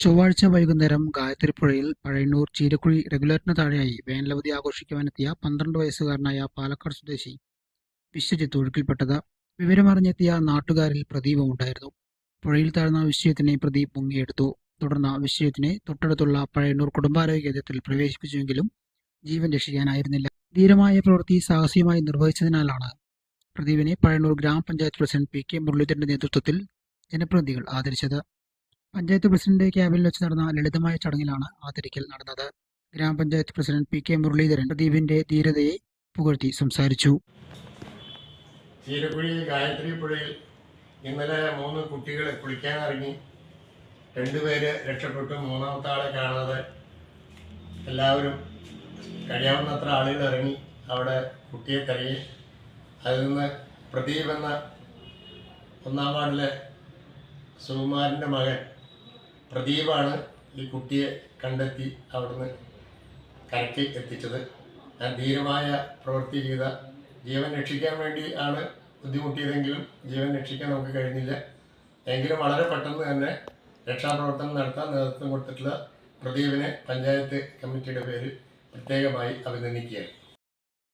ചൊവ്വാഴ്ച വൈകുന്നേരം ഗായത്രിപ്പുഴയിൽ പഴയന്നൂർ ചീരക്കുഴി റെഗുലേറ്ററിന് താഴെയായി വേനലവധി ആഘോഷിക്കുവാനെത്തിയ പന്ത്രണ്ട് വയസ്സുകാരനായ പാലക്കാട് സ്വദേശി വിശ്വജിത്ത് ഒഴുക്കിൽപ്പെട്ടത്. വിവരമറിഞ്ഞെത്തിയ നാട്ടുകാരിൽ പ്രദീപം ഉണ്ടായിരുന്നു പുഴയിൽ താഴ്ന്ന വിശ്വജിത്തിനെ പ്രദീപ് മുങ്ങിയെടുത്തു. തുടർന്ന് വിശ്വജിത്തിനെ തൊട്ടടുത്തുള്ള പഴയന്നൂർ കുടുംബാരോഗ്യ കേന്ദ്രത്തിൽ പ്രവേശിപ്പിച്ചുവെങ്കിലും ജീവൻ രക്ഷിക്കാനായിരുന്നില്ല. ധീരമായ പ്രവൃത്തി സാഹസികമായി നിർവഹിച്ചതിനാലാണ് പ്രദീപിനെ പഴയന്നൂർ ഗ്രാമപഞ്ചായത്ത് പ്രസിഡന്റ് പി കെ മുരളീധരന്റെ നേതൃത്വത്തിൽ ജനപ്രതിനിധികൾ ആദരിച്ചത്. പഞ്ചായത്ത് പ്രസിഡന്റ് ക്യാബിനിൽ വെച്ച് നടന്ന ലളിതമായ ചടങ്ങിലാണ് ആദരിക്കൽ നടന്നത്. ഗ്രാമപഞ്ചായത്ത് പ്രസിഡന്റ് പി കെ മുരളീധരൻ പ്രദീപിന്റെ ധീരതയെ പുകഴ്ത്തി സംസാരിച്ചു. ചീരക്കുഴി ഗായത്രി പുഴയിൽ ഇന്നലെ മൂന്ന് കുട്ടികൾ കുളിക്കാനിറങ്ങി. രണ്ടുപേര് രക്ഷപ്പെട്ടു. മൂന്നാമത്തെ ആളെ കാണാതെ എല്ലാവരും കഴിയാവുന്നത്ര ആളുകൾ ഇറങ്ങി അവിടെ കുട്ടിയെ കരയി അതിൽ നിന്ന് പ്രദീപ് എന്ന ഒന്നാം വാർഡിലെ സുകുമാരന്റെ മകൻ പ്രദീപാണ് ഈ കുട്ടിയെ കണ്ടെത്തി അവിടുന്ന് കരയ്ക്ക് എത്തിച്ചത്. ഞാൻ ധീരമായ പ്രവൃത്തി ചെയ്ത ജീവൻ രക്ഷിക്കാൻ വേണ്ടി ആണ് ബുദ്ധിമുട്ടിയതെങ്കിലും ജീവൻ രക്ഷിക്കാൻ നമുക്ക് കഴിഞ്ഞില്ല. എങ്കിലും വളരെ പെട്ടെന്ന് തന്നെ രക്ഷാപ്രവർത്തനം നടത്താൻ നേതൃത്വം കൊടുത്തിട്ടുള്ള പ്രദീപിനെ പഞ്ചായത്ത് കമ്മിറ്റിയുടെ പേരിൽ പ്രത്യേകമായി അഭിനന്ദിക്കുകയാണ്.